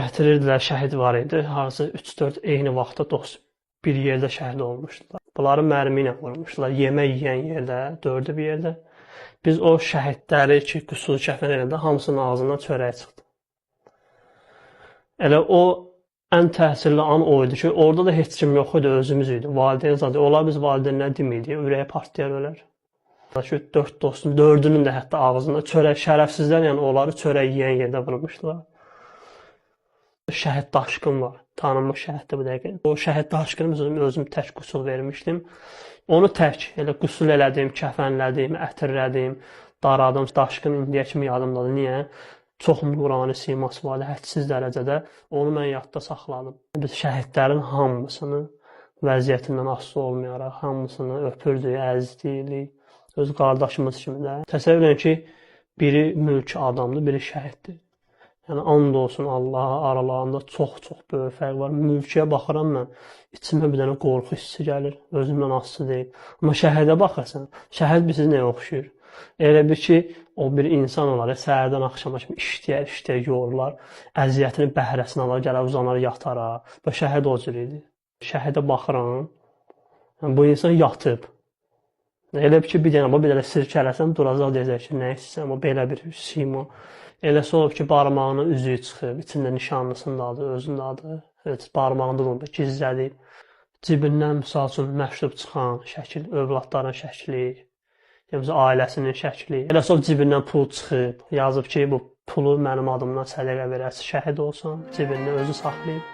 Gətirirdilər, şəhid var idi. Harası 3-4 eyni vaxtda dost bir yerdə şəhid olmuşdular. Bunları mərmi ilə vurmuşdular. Yemək yeyən yerdə, dördü bir yerdə. Biz o şəhidləri ki, qüsur kəfən eləndə hamısının ağzından çörək çıxdı. Elə o ən təsirli an o idi ki, orada da heç kim yox idi, özümüz idi. Valideyn zadı. Onlar biz valideynlər deməydik, ürəyə partlayar ölər. Ki, dörd dostun, dördünün də hətta ağzında çörək şərəfsizlər, yəni onları çörək yeyən yerdə vurmuşdular. Şəhid daşqın var. Tanınmış şəhiddir bu dəqiqə. O şəhid daşqını özüm, özüm tək qüsul vermişdim. Onu tək elə qüsul elədim, kəfənlədim, ətirlədim, daradım. Daşqın indiyə kimi yadımdadır. Niyə? Çox nurani siması var, hədsiz dərəcədə. Onu mən yadda saxladım. Biz şəhidlərin hamısını vəziyyətindən asılı olmayaraq hamısını öpürdük, əzizləyirik. Öz qardaşımız kimi də. Təsəvvür edin ki, biri mülki adamdır, biri şəhiddir. Yəni and olsun Allaha aralarında çox-çox böyük fərq var. Mülkiyə baxıram mən, içimə bir dənə qorxu hissi gəlir. Özümdən asılı deyil. Amma şəhidə baxırsan, şəhid bizə nəyə oxşuyur? Elə bir ki, o bir insan olar, səhərdən axşama kimi işləyər, işləyər, yorulur, əziyyətini, bəhrəsini alır, gələr uzanar yatara. Və şəhid o cür idi. Şəhidə baxıram, yəni bu insan yatıb. Elə bir ki, bir dənə bir dənə sirkələsən, duracaq deyəcək ki, nə istəyirsən, amma belə bir sima. Eləsi olub ki, barmağının üzüyü çıxıb, içində nişanlısının adı, özünün adı, evet, barmağında olub, gizlədib. Cibindən misal üçün məktub çıxan şəkil, övladların şəkli, yəni ailəsinin şəkli. Eləsi olub cibindən pul çıxıb, yazıb ki, bu pulu mənim adımdan sədəqə verəsi, şəhid olsan, cibində özü saxlayıb.